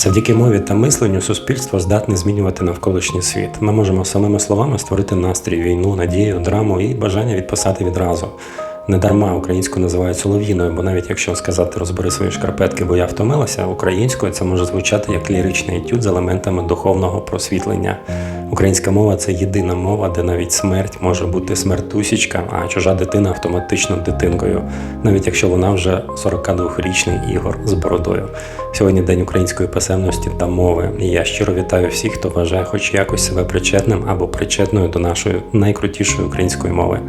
Завдяки мові та мисленню суспільство здатне змінювати навколишній світ. Ми можемо самими словами створити настрій, війну, надію, драму і бажання відписати відразу. Недарма українську називають солов'їною, бо навіть якщо сказати розбери свої шкарпетки, бо я втомилася, українською це може звучати як ліричний етюд з елементами духовного просвітлення. Українська мова це єдина мова, де навіть смерть може бути смертусічка, а чужа дитина автоматично дитинкою, навіть якщо вона вже 42-річний ігор з бородою. Сьогодні день української писемності та мови. І я щиро вітаю всіх, хто вважає хоч якось себе причетним або причетною до нашої найкрутішої української мови.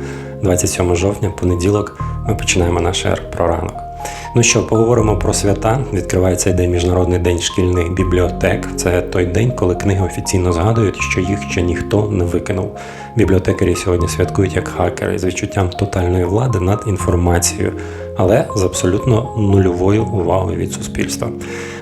27 жовтня, понеділок, ми починаємо наш ер про ранок. Ну що, поговоримо про свята. Відкривається йде Міжнародний день шкільних бібліотек. Це той день, коли книги офіційно згадують, що їх ще ніхто не викинув. Бібліотекарі сьогодні святкують як хакери з відчуттям тотальної влади над інформацією, але з абсолютно нульовою увагою від суспільства.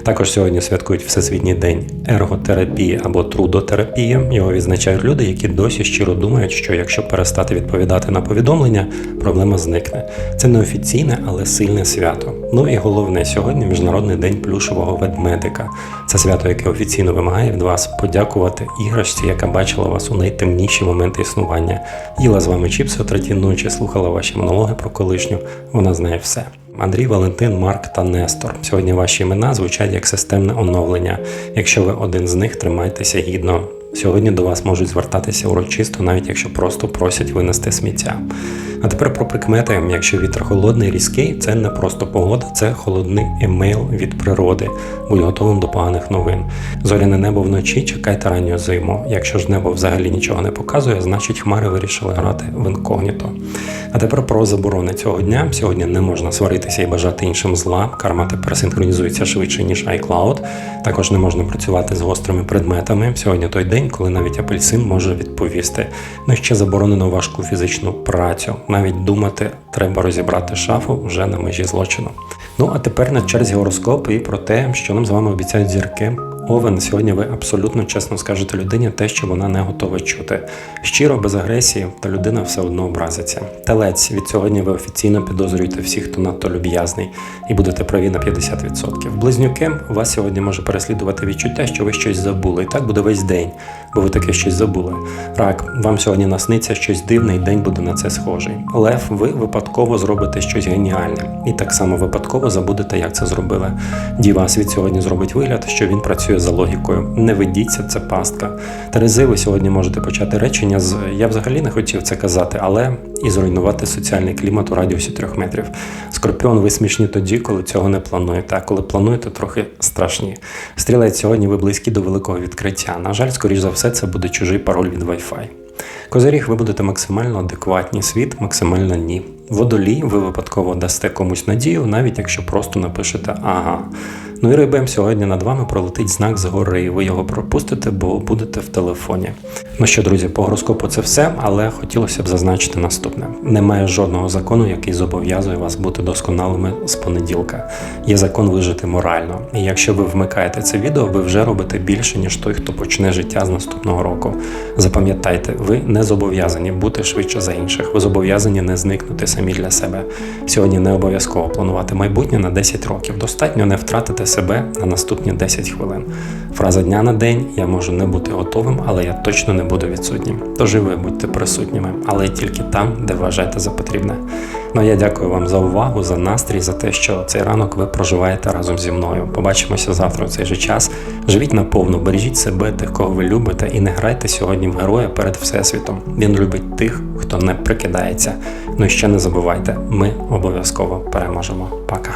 Також сьогодні святкують Всесвітній день ерготерапії або трудотерапії. Його відзначають люди, які досі щиро думають, що якщо перестати відповідати на повідомлення, проблема зникне. Це не офіційне, але сильне свято. Ну і головне, сьогодні Міжнародний день плюшового ведмедика. Це свято, яке офіційно вимагає від вас подякувати іграшці, яка бачила вас у найтемніші моменти існування. Їла з вами чіпси о третій ночі, слухала ваші монологи про колишню. Вона знає все. Андрій, Валентин, Марк та Нестор. Сьогодні ваші імена звучать як системне оновлення. Якщо ви один з них, тримайтеся гідно. Сьогодні до вас можуть звертатися урочисто, навіть якщо просто просять винести сміття. А тепер про прикмети. Якщо вітер холодний, різкий, це не просто погода, це холодний емейл від природи. Будь готовим до поганих новин. Зоряне небо вночі, чекайте ранню зиму. Якщо ж небо взагалі нічого не показує, значить хмари вирішили грати в інкогніто. А тепер про заборони цього дня. Сьогодні не можна сваритися і бажати іншим зла. Карма тепер синхронізується швидше, ніж iCloud. Також не можна працювати з гострими предметами. Сьогодні той день, коли навіть апельсин може відповісти. Ну і ще заборонено важку фізичну працю. Навіть думати, треба розібрати шафу вже на межі злочину. Ну а тепер на черзі гороскоп і про те, що нам з вами обіцяють зірки. Овен, сьогодні ви абсолютно чесно скажете людині те, що вона не готова чути. Щиро, без агресії, та людина все одно образиться. Телець, від сьогодні ви офіційно підозрюєте всіх, хто надто люб'язний, і будете праві на 50%. Близнюки, вас сьогодні може переслідувати відчуття, що ви щось забули. І так буде весь день, бо ви таке щось забули. Рак, вам сьогодні насниться щось дивне, і день буде на це схожий. Лев, ви випадково зробите щось геніальне, і так само випадково забудете, як це зробили. Діва, світ сьогодні зробить вигляд, що він працює за логікою. Не ведіться, це пастка. Терези, ви сьогодні можете почати речення з Я взагалі не хотів це казати, але і зруйнувати соціальний клімат у радіусі трьох метрів. Скорпіон, ви смішні тоді, коли цього не плануєте, а коли плануєте, трохи страшні. Стрілець, сьогодні ви близькі до великого відкриття. На жаль, скоріш за все, це буде чужий пароль від Wi-Fi. Козиріг, ви будете максимально адекватні, світ максимально ні. Водолій, ви випадково дасте комусь надію, навіть якщо просто напишете ага. Ну і рибем сьогодні над вами пролетить знак згори. Ви його пропустите, бо будете в телефоні. Ну що, друзі, по гороскопу це все, але хотілося б зазначити наступне: немає жодного закону, який зобов'язує вас бути досконалими з понеділка. Є закон вижити морально. І якщо ви вмикаєте це відео, ви вже робите більше, ніж той, хто почне життя з наступного року. Запам'ятайте, ви не зобов'язані бути швидше за інших. Ви зобов'язані не зникнути самі для себе. Сьогодні не обов'язково планувати майбутнє на 10 років. Достатньо не втратити себе на наступні 10 хвилин. Фраза дня на день я можу не бути готовим, але я точно не буду відсутнім. Тож і ви будьте присутніми, але тільки там, де вважаєте за потрібне. Ну а я дякую вам за увагу, за настрій, за те, що цей ранок ви проживаєте разом зі мною. Побачимося завтра у цей же час. Живіть наповну, бережіть себе, тих, кого ви любите, і не грайте сьогодні в героя перед Всесвітом. Він любить тих, хто не прикидається. Ну і ще не забувайте, ми обов'язково переможемо. Пока.